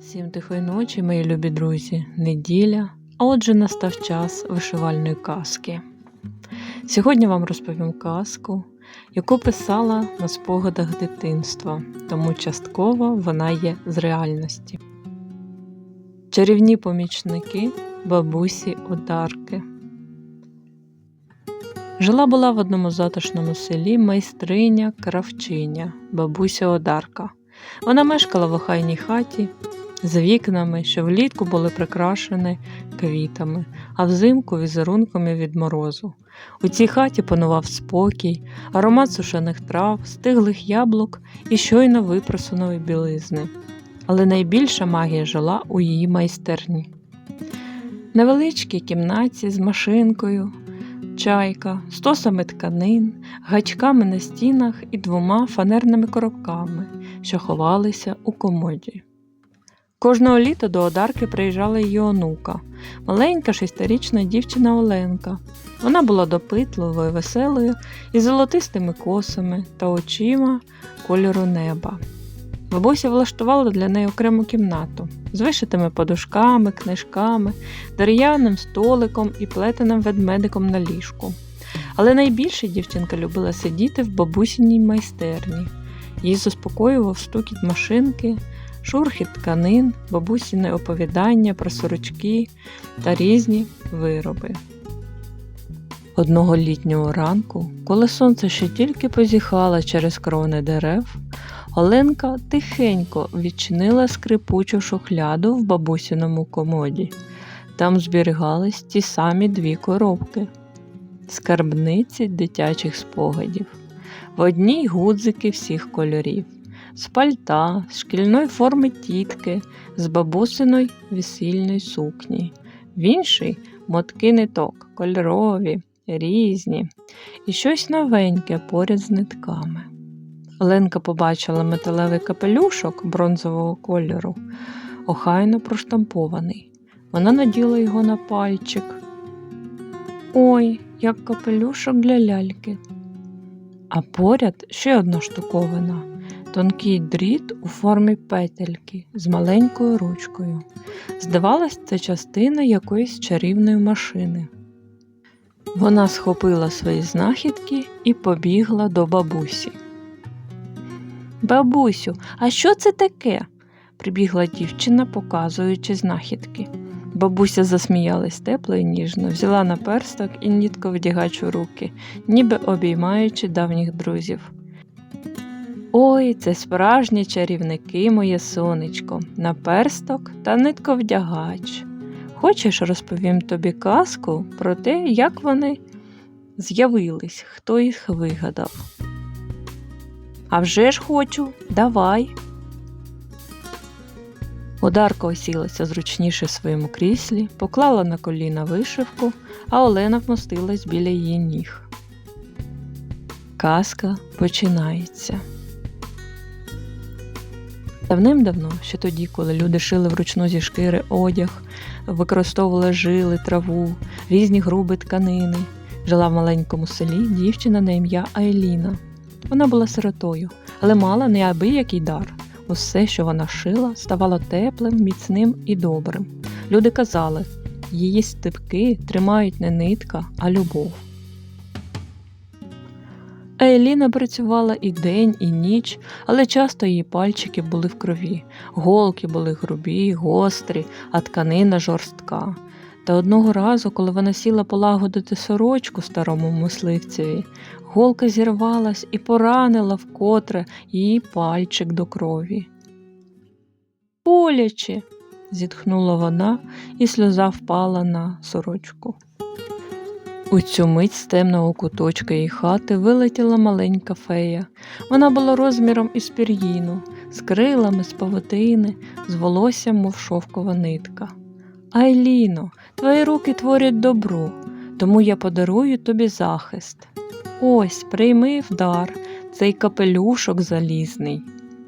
Всім тихої ночі, мої любі друзі, неділя, а отже настав час вишивальної казки. Сьогодні вам розповім казку, яку писала на спогадах дитинства, тому частково вона є з реальності. Чарівні помічники бабусі Одарки. Жила була в одному затишному селі майстриня кравчиня, бабуся Одарка. Вона мешкала в охайній хаті з вікнами, що влітку були прикрашені квітами, а взимку візерунками від морозу. У цій хаті панував спокій, аромат сушених трав, стиглих яблук і щойно випросаної білизни. Але найбільша магія жила у її майстерні. Невеличкій кімнаті з машинкою, чайка, стосами тканин, гачками на стінах і двома фанерними коробками, що ховалися у комоді. Кожного літа до Одарки приїжджала її онука, маленька шестирічна дівчина Оленка. Вона була допитливою, веселою із золотистими косами та очима кольору неба. Бабуся влаштувала для неї окрему кімнату з вишитими подушками, книжками, дерев'яним столиком і плетеним ведмедиком на ліжку. Але найбільше дівчинка любила сидіти в бабусіній майстерні. Її заспокоював стукіт машинки, шурхіт тканин, бабусіне оповідання про сорочки та різні вироби. Одного літнього ранку, коли сонце ще тільки позіхало через крони дерев, Оленка тихенько відчинила скрипучу шухляду в бабусіному комоді. Там зберігались ті самі дві коробки, скарбниці дитячих спогадів. В одній гудзики всіх кольорів, з пальта, з шкільної форми тітки, з бабусиної весільної сукні, в іншій мотки ниток, кольорові, різні, і щось новеньке поряд з нитками. Оленка побачила металевий капелюшок бронзового кольору, охайно проштампований. Вона наділа його на пальчик. Ой, як капелюшок для ляльки. А поряд ще одна штуковина тонкий дріт у формі петельки з маленькою ручкою. Здавалось, це частина якоїсь чарівної машини. Вона схопила свої знахідки і побігла до бабусі. Бабусю, а що це таке? прибігла дівчина, показуючи знахідки. Бабуся засміялась тепло і ніжно, взяла на персток і нітко вдягач у руки, ніби обіймаючи давніх друзів. Ой, це справжні чарівники, моє сонечко, наперсток та нитковдягач. Хочеш, розповім тобі казку про те, як вони з'явились, хто їх вигадав. А вже ж хочу, давай. Одарка осілася зручніше в своєму кріслі, поклала на коліна вишивку, а Олена вмостилась біля її ніг. Казка починається. Давним-давно, ще тоді, коли люди шили вручну зі шкіри одяг, використовували жили, траву, різні груби тканини, жила в маленькому селі дівчина на ім'я Айліна. Вона була сиротою, але мала неабиякий дар. Усе, що вона шила, ставало теплим, міцним і добрим. Люди казали, її степки тримають не нитка, а любов. Еліна працювала і день, і ніч, але часто її пальчики були в крові, голки були грубі, гострі, а тканина жорстка. Та одного разу, коли вона сіла полагодити сорочку старому мисливцеві, голка зірвалась і поранила вкотре її пальчик до крові. Боляче. зітхнула вона, і сльоза впала на сорочку. У цю мить з темного куточка її хати вилетіла маленька фея. Вона була розміром із пір'їну, з крилами, з павутини, з волоссям, мов шовкова нитка. Айліно, твої руки творять добро, тому я подарую тобі захист. Ось прийми в дар цей капелюшок залізний.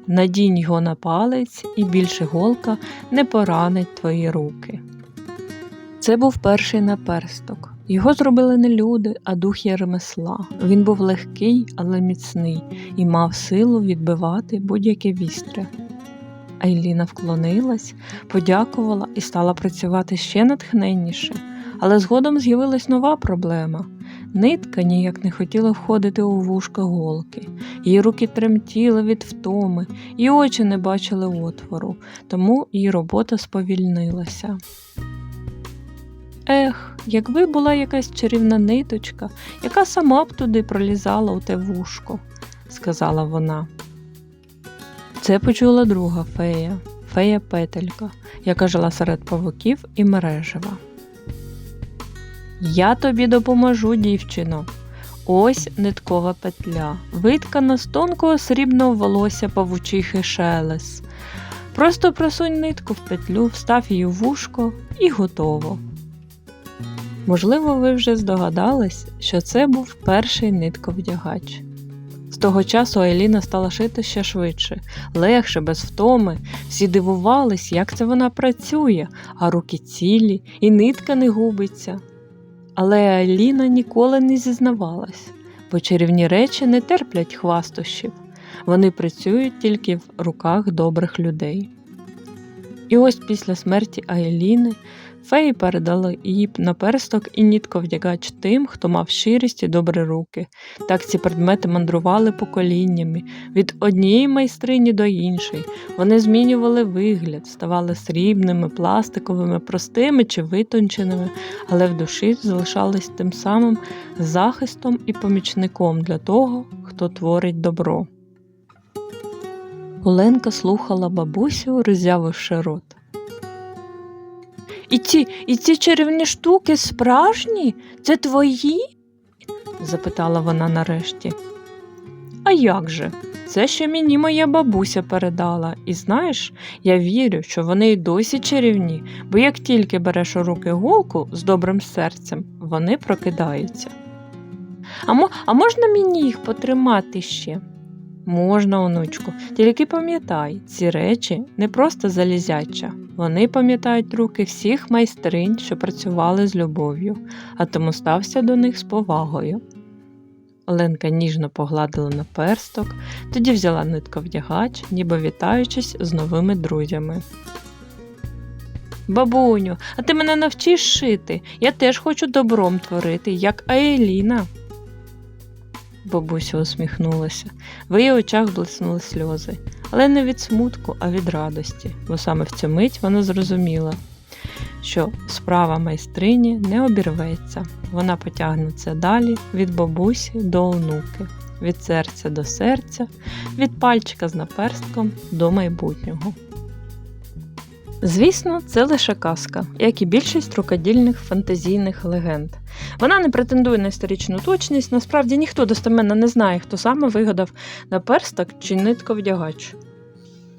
Надінь його на палець, і більше голка не поранить твої руки. Це був перший наперсток. Його зробили не люди, а духи ремесла. Він був легкий, але міцний і мав силу відбивати будь-яке вістря. Айліна вклонилась, подякувала і стала працювати ще натхненніше. Але згодом з'явилась нова проблема. Нитка ніяк не хотіла входити у вушка голки. Її руки тремтіли від втоми, і очі не бачили отвору, тому її робота сповільнилася. Ех, якби була якась чарівна ниточка, яка сама б туди пролізала у те вушко, сказала вона. Це почула друга фея, фея Петелька, яка жила серед павуків і мережева. Я тобі допоможу, дівчино. Ось ниткова петля, виткана з тонкого срібного волосся павучихи шелес. Просто просунь нитку в петлю, встав її в вушко і готово. Можливо, ви вже здогадались, що це був перший нитковдягач. З того часу Айліна стала шити ще швидше, легше, без втоми. Всі дивувались, як це вона працює, а руки цілі, і нитка не губиться. Але Айліна ніколи не зізнавалась, бо чарівні речі не терплять хвастощів, вони працюють тільки в руках добрих людей. І ось після смерті Айліни феї передали їй наперсток і нітковдягач тим, хто мав щирість і добрі руки. Так ці предмети мандрували поколіннями від однієї майстрині до іншої. Вони змінювали вигляд, ставали срібними, пластиковими, простими чи витонченими, але в душі залишались тим самим захистом і помічником для того, хто творить добро. Оленка слухала бабусю, роззявивши рот. І ці, і ці чарівні штуки справжні? Це твої? запитала вона нарешті. А як же? Це ще мені моя бабуся передала, і знаєш, я вірю, що вони й досі чарівні, бо як тільки береш у руки голку з добрим серцем, вони прокидаються. А, мо, а можна мені їх потримати ще? Можна, онучку, тільки пам'ятай, ці речі не просто залізяча, вони пам'ятають руки всіх майстринь, що працювали з любов'ю, а тому стався до них з повагою. Оленка ніжно погладила на персток, тоді взяла нитковдягач, ніби вітаючись з новими друзями. Бабуню, а ти мене навчиш шити? Я теж хочу добром творити, як Аеліна. Бабуся усміхнулася. В її очах блиснули сльози, але не від смутку, а від радості, бо саме в цю мить вона зрозуміла, що справа майстрині не обірветься, вона потягнеться далі від бабусі до онуки, від серця до серця, від пальчика з наперстком до майбутнього. Звісно, це лише казка, як і більшість рукодільних фантазійних легенд. Вона не претендує на історичну точність, насправді ніхто достеменно не знає, хто саме вигадав наперсток чи нитковдягач.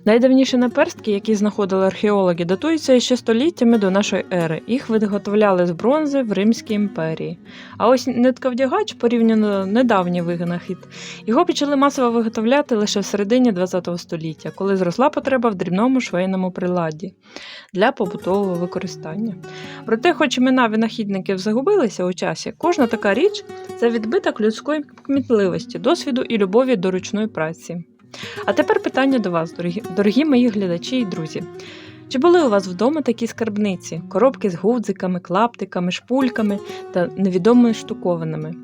Найдавніші наперстки, які знаходили археологи, датуються ще століттями до нашої ери. Їх виготовляли з бронзи в Римській імперії. А ось нитковдягач порівняно недавній винахід. Його почали масово виготовляти лише в середині ХХ століття, коли зросла потреба в дрібному швейному приладі для побутового використання. Проте, хоч імена винахідників загубилися у часі, кожна така річ це відбиток людської кмітливості, досвіду і любові до ручної праці. А тепер питання до вас, дорогі, дорогі мої глядачі і друзі. Чи були у вас вдома такі скарбниці, коробки з гудзиками, клаптиками, шпульками та невідомими штуковинами,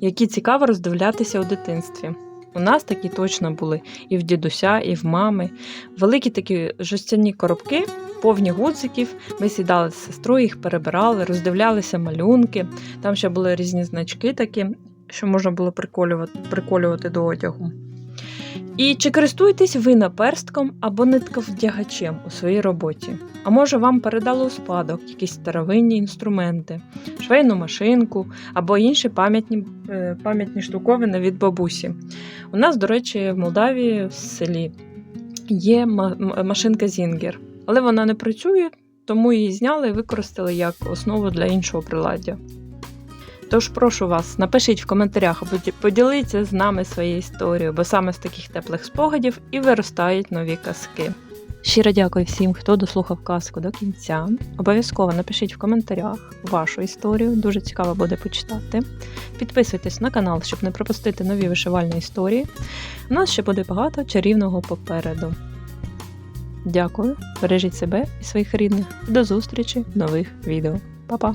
які цікаво роздивлятися у дитинстві? У нас такі точно були і в дідуся, і в мами. Великі такі жестяні коробки, повні гудзиків. Ми сідали з сестрою, їх перебирали, роздивлялися малюнки. Там ще були різні значки такі, що можна було приколювати, приколювати до одягу. І чи користуєтесь ви наперстком або нитковдягачем у своїй роботі? А може вам передали у спадок якісь старовинні інструменти, швейну машинку або інші пам'ятні е, пам'ятні штуковини від бабусі? У нас, до речі, в Молдавії в селі є машинка Зінгер, але вона не працює, тому її зняли і використали як основу для іншого приладдя. Тож прошу вас, напишіть в коментарях поділіться з нами своєю історією, бо саме з таких теплих спогадів і виростають нові казки. Щиро дякую всім, хто дослухав казку до кінця. Обов'язково напишіть в коментарях вашу історію, дуже цікаво буде почитати. Підписуйтесь на канал, щоб не пропустити нові вишивальні історії. У нас ще буде багато чарівного попереду. Дякую, бережіть себе і своїх рідних. До зустрічі в нових відео. Па-па!